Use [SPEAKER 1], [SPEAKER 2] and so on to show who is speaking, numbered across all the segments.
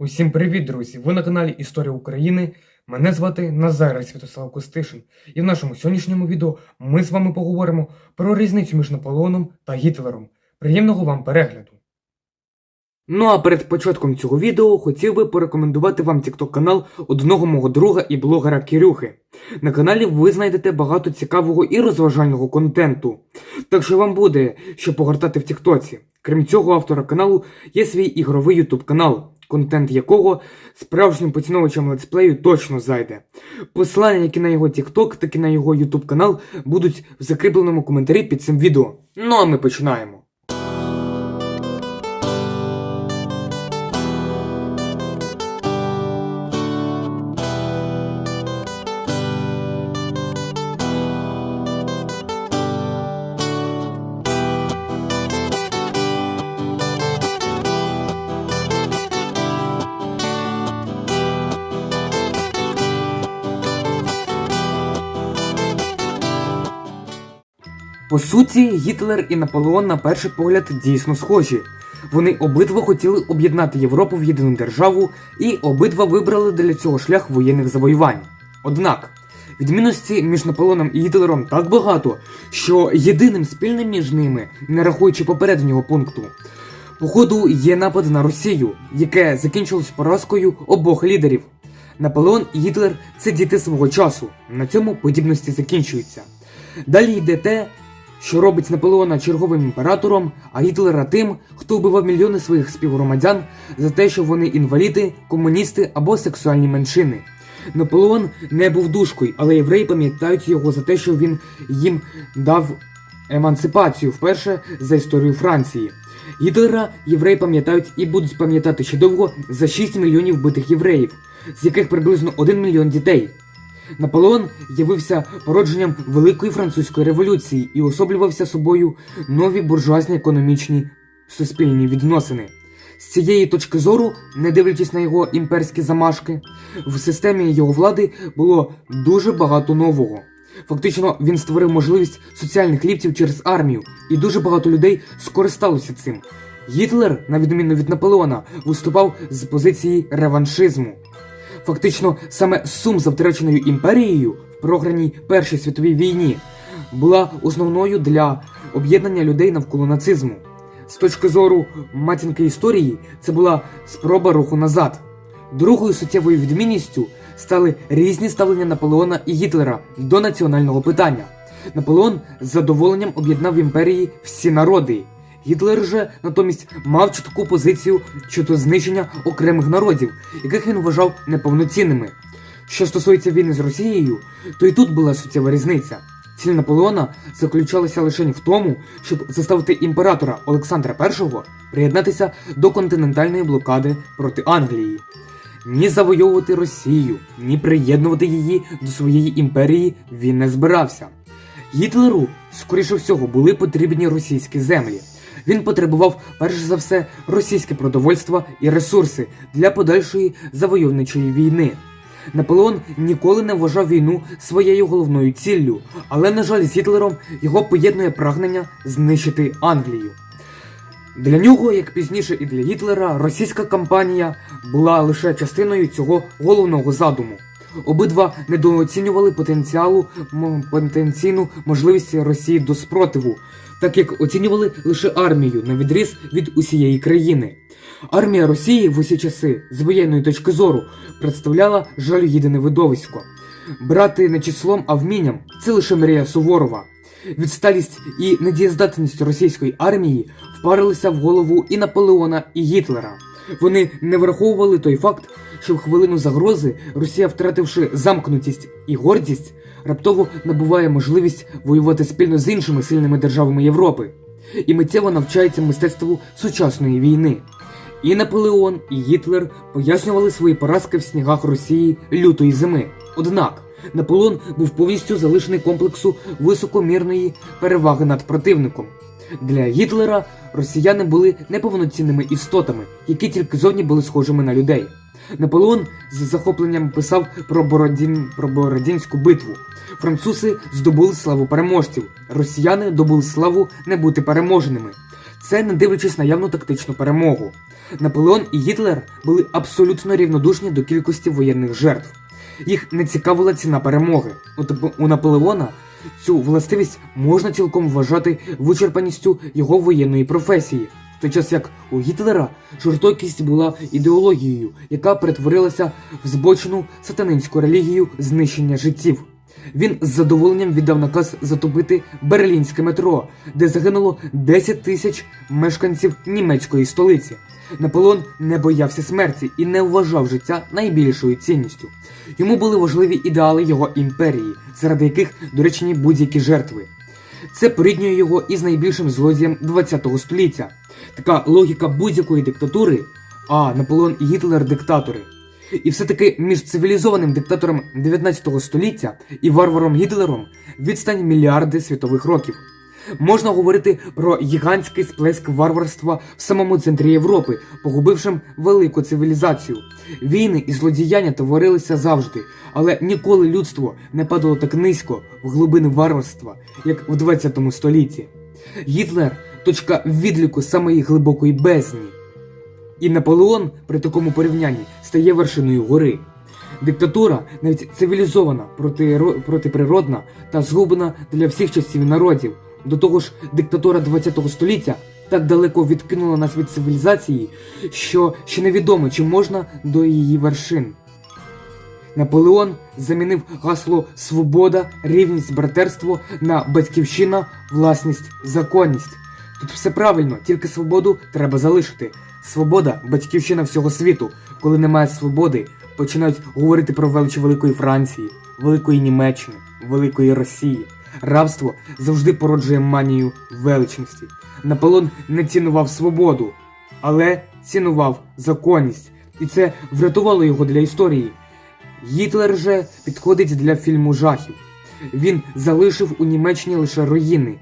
[SPEAKER 1] Усім привіт, друзі! Ви на каналі Історія України. Мене звати Назар Святослав Костишин. І в нашому сьогоднішньому відео ми з вами поговоримо про різницю між Наполеоном та Гітлером. Приємного вам перегляду! Ну а перед початком цього відео хотів би порекомендувати вам TikTok канал одного мого друга і блогера Кирюхи. На каналі ви знайдете багато цікавого і розважального контенту. Так що вам буде що погортати в Тіктоці. Крім цього, автора каналу є свій ігровий ютуб канал, контент якого справжнім поціновувачам летсплею точно зайде. Посилання як і на його TikTok, так і на його ютуб канал будуть в закріпленому коментарі під цим відео. Ну а ми починаємо. По суті, Гітлер і Наполеон на перший погляд дійсно схожі. Вони обидва хотіли об'єднати Європу в єдину державу і обидва вибрали для цього шлях воєнних завоювань. Однак, відмінності між Наполеоном і Гітлером так багато, що єдиним спільним між ними, не рахуючи попереднього пункту, походу є напад на Росію, яке закінчилось поразкою обох лідерів. Наполеон і Гітлер це діти свого часу. На цьому подібності закінчуються. Далі йде те, що робить Наполеона черговим імператором, а Гітлера тим, хто вбивав мільйони своїх співгромадян за те, що вони інваліди, комуністи або сексуальні меншини. Наполеон не був душкою, але євреї пам'ятають його за те, що він їм дав емансипацію вперше за історію Франції. Гітлера євреї пам'ятають і будуть пам'ятати ще довго за 6 мільйонів вбитих євреїв, з яких приблизно 1 мільйон дітей. Наполеон явився породженням Великої французької революції і особлювався собою нові буржуазні економічні суспільні відносини. З цієї точки зору, не дивлячись на його імперські замашки, в системі його влади було дуже багато нового. Фактично, він створив можливість соціальних ліфтів через армію, і дуже багато людей скористалося цим. Гітлер, на відміну від Наполеона, виступав з позиції реваншизму. Фактично, саме сум за втраченою імперією в програній Першій світовій війні була основною для об'єднання людей навколо нацизму. З точки зору матінки історії, це була спроба руху назад. Другою суттєвою відмінністю стали різні ставлення Наполеона і Гітлера до національного питання. Наполеон з задоволенням об'єднав в імперії всі народи. Гітлер же натомість мав чітку позицію щодо знищення окремих народів, яких він вважав неповноцінними. Що стосується війни з Росією, то і тут була суттєва різниця. Ціль Наполеона заключалася лише в тому, щоб заставити імператора Олександра І приєднатися до континентальної блокади проти Англії. Ні завойовувати Росію, ні приєднувати її до своєї імперії він не збирався. Гітлеру, скоріше всього, були потрібні російські землі. Він потребував перш за все російське продовольство і ресурси для подальшої завойовничої війни. Наполеон ніколи не вважав війну своєю головною ціллю, але, на жаль, з Гітлером його поєднує прагнення знищити Англію. Для нього, як пізніше і для Гітлера, російська кампанія була лише частиною цього головного задуму. Обидва недооцінювали потенціалу потенційну можливість Росії до спротиву, так як оцінювали лише армію на відріз від усієї країни. Армія Росії в усі часи з воєнної точки зору представляла жалюгідне видовисько. Брати не числом, а вмінням це лише мрія Суворова. Відсталість і недієздатність російської армії впарилися в голову і Наполеона, і Гітлера. Вони не враховували той факт, що в хвилину загрози Росія, втративши замкнутість і гордість, раптово набуває можливість воювати спільно з іншими сильними державами Європи, і миттєво навчається мистецтву сучасної війни. І Наполеон, і Гітлер пояснювали свої поразки в снігах Росії лютої зими. Однак Наполеон був повністю залишений комплексу високомірної переваги над противником. Для Гітлера росіяни були неповноцінними істотами, які тільки зовні були схожими на людей. Наполеон з захопленням писав про, Бородін... про Бородінську битву. Французи здобули славу переможців, росіяни добули славу не бути переможеними. Це не дивлячись на явну тактичну перемогу. Наполеон і Гітлер були абсолютно рівнодушні до кількості воєнних жертв. Їх не цікавила ціна перемоги. У, Наполеона цю властивість можна цілком вважати вичерпаністю його воєнної професії, в той час як у Гітлера жорстокість була ідеологією, яка перетворилася в збочену сатанинську релігію знищення життів. Він з задоволенням віддав наказ затопити берлінське метро, де загинуло 10 тисяч мешканців німецької столиці. Наполеон не боявся смерті і не вважав життя найбільшою цінністю. Йому були важливі ідеали його імперії, заради яких доречні будь-які жертви. Це поріднює його із найбільшим злодієм ХХ століття. Така логіка будь-якої диктатури, а Наполеон і Гітлер диктатори. І все-таки між цивілізованим диктатором 19 століття і варваром Гітлером відстань мільярди світових років. Можна говорити про гігантський сплеск варварства в самому центрі Європи, погубившим велику цивілізацію. Війни і злодіяння творилися завжди, але ніколи людство не падало так низько в глибини варварства, як в 20 столітті. Гітлер точка відліку самої глибокої бездні. І Наполеон при такому порівнянні стає вершиною гори. Диктатура, навіть цивілізована, протиприродна та згублена для всіх часів народів. До того ж, диктатура ХХ століття так далеко відкинула нас від цивілізації, що ще невідомо, чи можна до її вершин. Наполеон замінив гасло Свобода, рівність, братерство на батьківщина, власність, законність. Тут все правильно, тільки свободу треба залишити. Свобода батьківщина всього світу. Коли немає свободи, починають говорити про велич Великої Франції, Великої Німеччини, Великої Росії. Рабство завжди породжує манію величності. Наполеон не цінував свободу, але цінував законність, і це врятувало його для історії. Гітлер же підходить для фільму жахів. Він залишив у Німеччині лише руїни.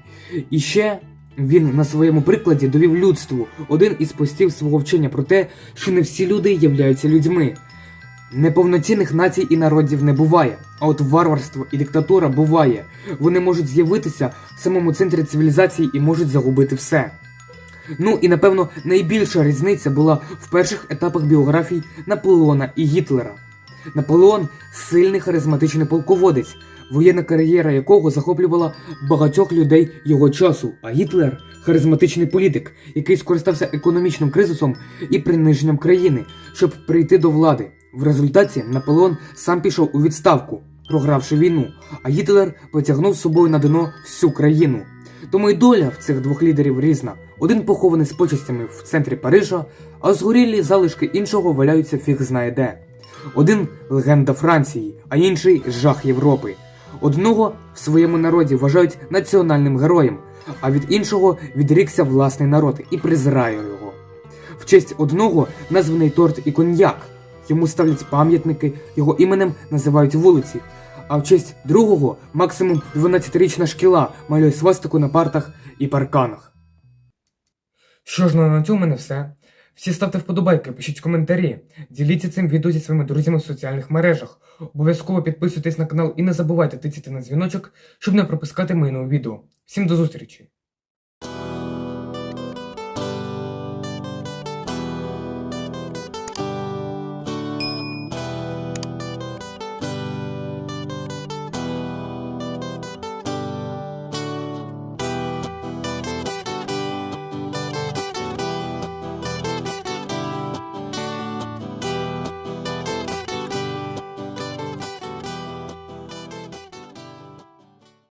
[SPEAKER 1] І ще він на своєму прикладі довів людству один із постів свого вчення про те, що не всі люди являються людьми. Неповноцінних націй і народів не буває, а от варварство і диктатура буває. Вони можуть з'явитися в самому центрі цивілізації і можуть загубити все. Ну і напевно найбільша різниця була в перших етапах біографій Наполеона і Гітлера. Наполеон сильний харизматичний полководець, воєнна кар'єра якого захоплювала багатьох людей його часу, а Гітлер харизматичний політик, який скористався економічним кризисом і приниженням країни, щоб прийти до влади. В результаті Наполеон сам пішов у відставку, програвши війну, а Гітлер потягнув з собою на дно всю країну. Тому й доля в цих двох лідерів різна. Один похований з почестями в центрі Парижа, а згорілі залишки іншого валяються фіг знає де. Один легенда Франції, а інший жах Європи. Одного в своєму народі вважають національним героєм, а від іншого відрікся власний народ і презирає його. В честь одного названий торт і коньяк. Йому ставлять пам'ятники, його іменем називають вулиці. А в честь другого максимум 12-річна шкіла малює свастику на партах і парканах. Що ж, ну на цьому мене все. Всі ставте вподобайки, пишіть коментарі, діліться цим відео зі своїми друзями в соціальних мережах. Обов'язково підписуйтесь на канал і не забувайте тицяти на дзвіночок, щоб не пропускати мої нові відео. Всім до зустрічі!